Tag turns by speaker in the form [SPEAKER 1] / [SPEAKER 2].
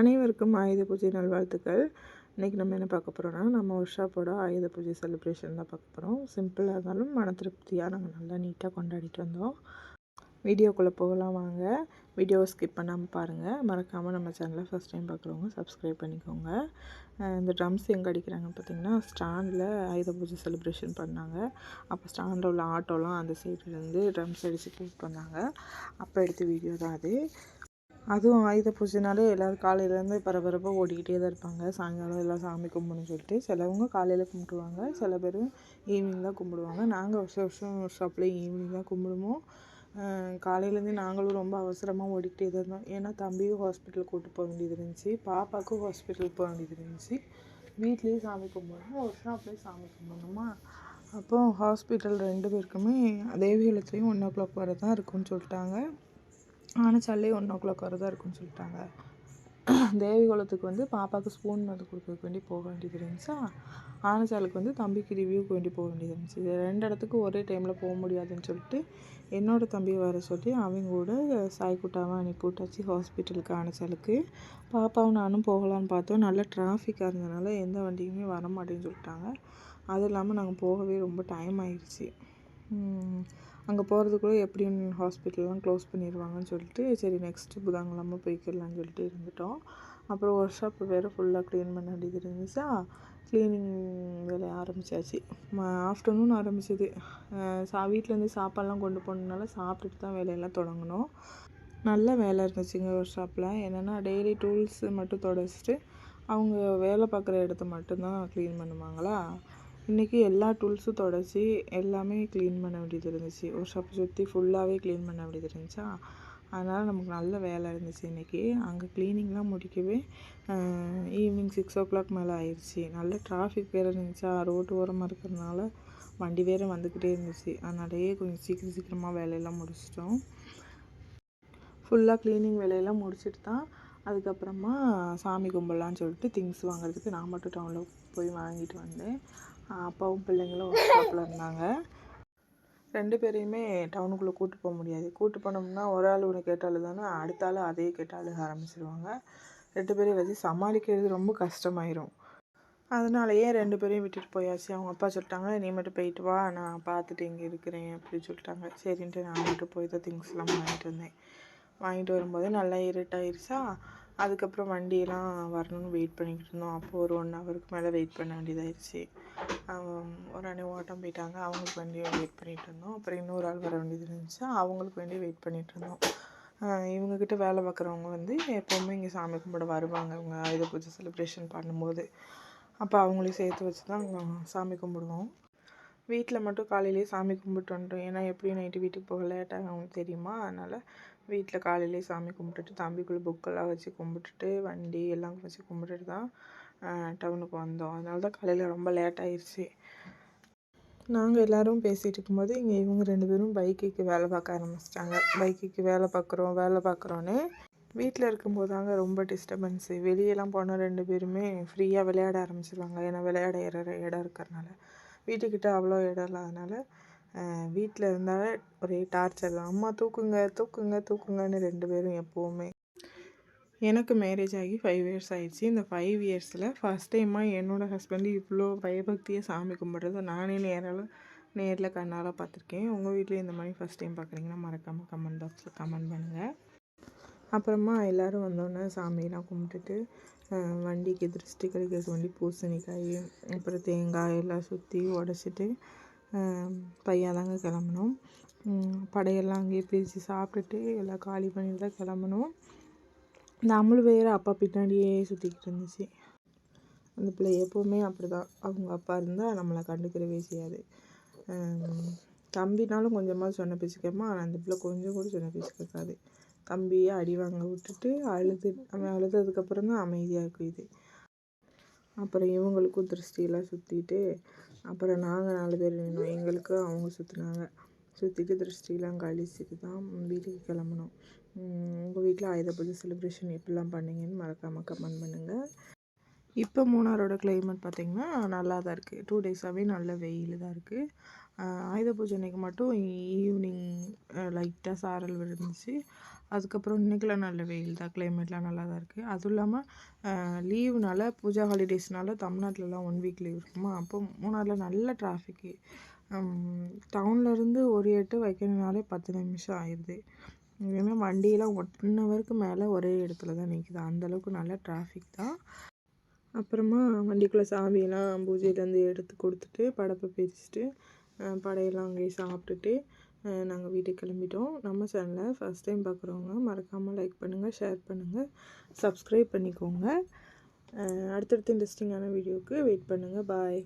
[SPEAKER 1] அனைவருக்கும் ஆயுத பூஜை நல்வாழ்த்துக்கள். இன்றைக்கி நம்ம என்ன பார்க்க போகிறோன்னா நம்ம ஒர்க்ஷாப்போட ஆயுத பூஜை செலிப்ரேஷன் தான் பார்க்க போகிறோம் சிம்பிளாக இருந்தாலும் மன திருப்தியாக நாங்கள் நல்லா நீட்டாக கொண்டாடிட்டு வந்தோம். வீடியோக்குள்ளே போகலாம் வாங்க. வீடியோவை ஸ்கிப் பண்ணாமல் பாருங்கள் மறக்காமல் நம்ம சேனலை ஃபஸ்ட் டைம் பார்க்குறவங்க சப்ஸ்கிரைப் பண்ணிக்கோங்க. இந்த ட்ரம்ஸ் எங்கே அடிக்கிறாங்கன்னு பார்த்தீங்கன்னா ஸ்டாண்டில் ஆயுத பூஜை செலிப்ரேஷன் பண்ணாங்க. அப்போ ஸ்டாண்டில் உள்ள ஆட்டோலாம் அந்த சைட்லேருந்து ட்ரம்ஸ் அடித்து கூப்பிட்டு வந்தாங்க அப்போ எடுத்த வீடியோ தான் அது. அதுவும் ஆயுத பூஜைனாலே எல்லோரும் காலையிலேருந்து பரபரப்பாக ஓடிக்கிட்டே தான் இருப்பாங்க. சாயங்காலம் எல்லாம் சாமி கும்பிடணும்னு சொல்லிட்டு சிலவங்க காலையில் கும்பிடுவாங்க சில பேர் ஈவினிங் தான் கும்பிடுவாங்க. நாங்கள் வருஷம் வருஷம் ஷாப்பில் ஈவினிங் தான் கும்பிடுவோம். காலையிலேருந்து நாங்களும் ரொம்ப அவசரமாக ஓடிக்கிட்டே தான் இருந்தோம். ஏன்னா தம்பியும் ஹாஸ்பிட்டல் கூட்டு போக வேண்டியது இருந்துச்சு. பாப்பாவுக்கும் ஹாஸ்பிட்டல் போக வேண்டியது இருந்துச்சு. வீட்லேயே சாமி கும்பிடணும். ஒரு ஷாப்லேயே சாமி கும்பிடணுமா? அப்போ ஹாஸ்பிட்டல் ரெண்டு பேருக்குமே தேவிகுலத்துலேயும் ஒன் ஓ கிளாக் வரை தான் இருக்கும்னு சொல்லிட்டாங்க. ஆனச்சாலே ஒன் ஓ கிளாக் வரை தான் இருக்கும்னு சொல்லிட்டாங்க. தேவிகுலத்துக்கு வந்து பாப்பாவுக்கு ஸ்பூன் வந்து கொடுக்கறதுக்கு வேண்டி போக வேண்டியது இருந்துச்சா? ஆனச்சாலுக்கு வந்து தம்பிக்கு ரிவ்யூக்கு வேண்டி போக வேண்டியது இருந்துச்சு. இது ரெண்டு இடத்துக்கு ஒரே டைமில் போக முடியாதுன்னு சொல்லிட்டு என்னோடய தம்பி வர சொல்லி அவங்க கூட சாய்க்குட்டாவை அனுப்பி விட்டாச்சு ஹாஸ்பிட்டலுக்கு ஆனச்சாலுக்கு பாப்பாவும் நானும் போகலான்னு பார்த்தோம். நல்ல டிராஃபிக்காக இருந்ததுனால எந்த வண்டியுமே வர மாட்டேன்னு சொல்லிட்டாங்க. அதுவும் இல்லாமல் நாங்கள் போகவே ரொம்ப டைம் ஆயிடுச்சு அங்கே போகிறதுக்குள்ளே எப்படியும் ஹாஸ்பிட்டல்லாம் க்ளோஸ் பண்ணிடுவாங்கன்னு சொல்லிட்டு சரி நெக்ஸ்ட்டு புதன்கிழமை போய்க்கிடலான்னு சொல்லிட்டு இருந்துட்டோம். அப்புறம் ஒர்க் ஷாப் வேறு ஃபுல்லாக க்ளீன் பண்ண வேண்டியது இருந்துச்சா? க்ளீனிங் வேலையை ஆரம்பித்தாச்சு ஆஃப்டர்நூன் ஆரம்பிச்சது. சா வீட்டிலேருந்து சாப்பாடெலாம் கொண்டு போனதுனால சாப்பிட்டுட்டு தான் வேலையெல்லாம் தொடங்கணும் நல்ல வேலை இருந்துச்சுங்க ஒர்க் ஷாப்பில் என்னென்னா டெய்லி டூல்ஸ் மட்டும் தொடச்சிட்டு அவங்க வேலை பார்க்குற இடத்த மட்டும்தான் க்ளீன் பண்ணுவாங்களா? இன்றைக்கி எல்லா டூல்ஸும் தொடச்சி எல்லாமே க்ளீன் பண்ண வேண்டியது இருந்துச்சு. ஒரு ஷாப்பை சுற்றி ஃபுல்லாகவே க்ளீன் பண்ண வேண்டியது இருந்துச்சா? அதனால் நமக்கு நல்ல வேலை இருந்துச்சு இன்றைக்கி அங்கே க்ளீனிங்லாம் முடிக்கவே ஈவினிங் சிக்ஸ் ஓ கிளாக் மேலே ஆயிடுச்சு நல்ல டிராஃபிக் வேறு இருந்துச்சா? ரோட்டு ஓரமாக இருக்கிறதுனால வண்டி வேறு வந்துக்கிட்டே இருந்துச்சு. அதனாலேயே கொஞ்சம் சீக்கிரம் சீக்கிரமாக வேலையெல்லாம் முடிச்சிட்டோம். ஃபுல்லாக க்ளீனிங் வேலையெல்லாம் முடிச்சுட்டு தான் அதுக்கப்புறமா சாமி கும்பலான்னு சொல்லிட்டு திங்ஸ் வாங்குறதுக்கு நான் மட்டும் டவுனில் போய் வாங்கிட்டு வந்தேன். அப்பாவும் பிள்ளைங்களும் ஒரு ஷாப்பில் இருந்தாங்க. ரெண்டு பேரையுமே டவுனுக்குள்ளே கூட்டு போக முடியாது. கூட்டு போனோம்னா ஒரு ஆள் ஒன்று கேட்டாலும் தானே அடுத்த ஆள் அதையே கேட்டாலும் ஆரம்பிச்சிருவாங்க. ரெண்டு பேரையும் வச்சு சமாளிக்கிறது ரொம்ப கஷ்டமாயிரும். அதனாலயே ரெண்டு பேரையும் விட்டுட்டு போயாச்சு. அவங்க அப்பா சொல்லிட்டாங்க நீ மட்டும் போயிட்டு வா நான் பார்த்துட்டு இங்கே இருக்கிறேன் அப்படின்னு சொல்லிட்டாங்க. சரின்ட்டு நான் மட்டும் போய் தான் திங்ஸ்லாம் வாங்கிட்டு வந்தேன். வாங்கிட்டு வரும்போது நல்லா இருட்டாயிருச்சா? அதுக்கப்புறம் வண்டியெல்லாம் வரணும்னு வெயிட் பண்ணிக்கிட்டு இருந்தோம். அப்போது ஒரு ஒன் ஹவருக்கு மேலே வெயிட் பண்ண வேண்டியதாகிடுச்சு ஒரு அண்ணன் ஓட்டம் போயிட்டாங்க. அவங்களுக்கு வேண்டிய வெயிட் பண்ணிகிட்டு இருந்தோம். அப்புறம் இன்னொரு ஆள் வர வேண்டியது இருந்துச்சு. அவங்களுக்கு வேண்டிய வெயிட் பண்ணிகிட்டு இருந்தோம். இவங்கக்கிட்ட வேலை பார்க்குறவங்க வந்து எப்போவுமே இங்கே சாமி கும்பிட வருவாங்க. இவங்க ஆயுத பூஜை செலிப்ரேஷன் பண்ணும்போது. அப்போ அவங்களையும் சேர்த்து வச்சு தான் சாமி கும்பிடுவோம். வீட்டில் மட்டும் காலையிலேயே சாமி கும்பிட்டு வந்துட்டோம் ஏன்னா எப்படியும் நைட்டு வீட்டுக்கு போக லேட்டாக ஆகும் தெரியுமா? அதனால் வீட்டில் காலையிலேயே சாமி கும்பிட்டுட்டு தம்பிக்குள்ளே புக்கெல்லாம் வச்சு கும்பிட்டுட்டு வண்டி எல்லாம் வச்சு கும்பிட்டுட்டு தான் டவுனுக்கு வந்தோம். அதனால தான் காலையில் ரொம்ப லேட் ஆயிடுச்சு நாங்கள் எல்லோரும் பேசிகிட்டு இருக்கும்போது இங்கே இவங்க ரெண்டு பேரும் பைக்குக்கு வேலை பார்க்க ஆரம்பிச்சிட்டாங்க. பைக்குக்கு வேலை பார்க்குறோம் வேலை பார்க்குறோன்னு வீட்டில் இருக்கும்போது தாங்க ரொம்ப டிஸ்டர்பன்ஸு வெளியெல்லாம் போனால் ரெண்டு பேருமே ஃப்ரீயாக விளையாட ஆரம்பிச்சிருவாங்க. ஏன்னா விளையாட இடம் இருக்கிறனால வீட்டுக்கிட்ட அவ்வளோ இடம் இல்லாதனால வீட்டில் இருந்தால் ஒரே டார்ச்சர் தான். அம்மா தூக்குங்க தூக்குங்க தூக்குங்கன்னு ரெண்டு பேரும் எப்போவுமே. எனக்கு மேரேஜ் ஆகி ஃபைவ் இயர்ஸ் ஆயிடுச்சு. இந்த ஃபைவ் இயர்ஸில் ஃபஸ்ட் டைமாக என்னோடய ஹஸ்பண்டு இவ்வளோ பயபக்தியாக சாமி கும்பிட்றது நானே நேரால் நேரில் கண்ணால் பார்த்துருக்கேன். உங்கள் வீட்டில் இந்த மாதிரி ஃபஸ்ட் டைம் பார்க்குறீங்கன்னா மறக்காமல் கமெண்ட் பாக்ஸில் கமெண்ட் பண்ணுங்கள் அப்புறமா எல்லோரும் வந்தோடனே சாமியெலாம் கும்பிட்டுட்டு வண்டிக்கு திருஷ்டி கழிக்கிறதுக்கு வண்டி பூசணிக்காய் அப்புறம் தேங்காய் எல்லாம் சுற்றி உடச்சிட்டு பையன் தாங்க கிளம்புனோம் படையெல்லாம் அங்கேயே பிரித்து சாப்பிட்டுட்டு எல்லாம் காலி பண்ணிட்டு தான் கிளம்புனோம் நம்மளும் வேறு அப்பா பின்னாடியே சுற்றிக்கிட்டு இருந்துச்சு. அந்த பிள்ளை எப்போவுமே அப்படி தான் அவங்க அப்பா இருந்தால் நம்மளை கண்டுக்கிறவே செய்யாது. தம்பினாலும் கொஞ்சமாக சொன்ன பேச்சு ஆனால் அந்த பிள்ளை கொஞ்சம் கூட சொன்ன பேச்சு கேட்காது. தம்பியை அடி வாங்க விட்டுட்டு அழுது அவன் அழுததுக்கப்புறம் தான் அமைதியாக இருக்கும் இது. அப்புறம் இவங்களுக்கும் திருஷ்டியெல்லாம் சுற்றிட்டு அப்புறம் நாங்கள் நாலு பேர் நின்னோம். எங்களுக்கு அவங்க சுற்றினாங்க சுற்றிட்டு திருஷ்டிலாம் கழிச்சிட்டு தான் வீட்டுக்கு கிளம்புனோம். உங்கள் வீட்டில் ஆயுத பூஜை செலிப்ரேஷன் எப்படிலாம் பண்ணீங்கன்னு மறக்காமல் கமெண்ட் பண்ணுங்கள் இப்போ மூணாரோட கிளைமேட் பார்த்திங்கன்னா நல்லா தான் இருக்குது டூ டேஸாகவே நல்ல வெயில் தான் இருக்குது ஆயுத பூஜை அன்றைக்கி மட்டும் ஈவினிங் லைட்டாக சாரல் விழுந்துச்சு. அதுக்கப்புறம் இன்றைக்கெலாம் நல்ல வெயில் தான் கிளைமேட்லாம் நல்லா தான் இருக்குது அதுவும் இல்லாமல் லீவுனால பூஜா ஹாலிடேஸ்னால தமிழ்நாட்டிலலாம் ஒன் வீக் லீவ் இருக்குமா? அப்போ மூணாரில் நல்ல டிராஃபிக்கு டவுன்லேருந்து ஒரு எட்டு வைக்கணுனாலே பத்து நிமிஷம் ஆயிடுது. இனிமேல் வண்டியெல்லாம் ஒன் ஹவருக்கு மேலே ஒரே இடத்துல தான் நிற்குது அந்தளவுக்கு நல்ல டிராஃபிக் தான். அப்புறமா வண்டிக்குள்ளே சாமியெல்லாம் பூஜையிலேருந்து எடுத்து கொடுத்துட்டு படப்பை பிரிச்சுட்டு படையெல்லாம் அங்கேயே சாப்பிட்டுட்டு நாங்கள் வீட்டுக்கு கிளம்பிட்டோம். நம்ம சேனலை ஃபஸ்ட் டைம் பார்க்குறவங்க மறக்காமல் லைக் பண்ணுங்கள் ஷேர் பண்ணுங்கள் சப்ஸ்கிரைப் பண்ணிக்கோங்க. அடுத்தடுத்த இன்ட்ரெஸ்டிங்கான வீடியோவுக்கு வெயிட் பண்ணுங்கள் பாய்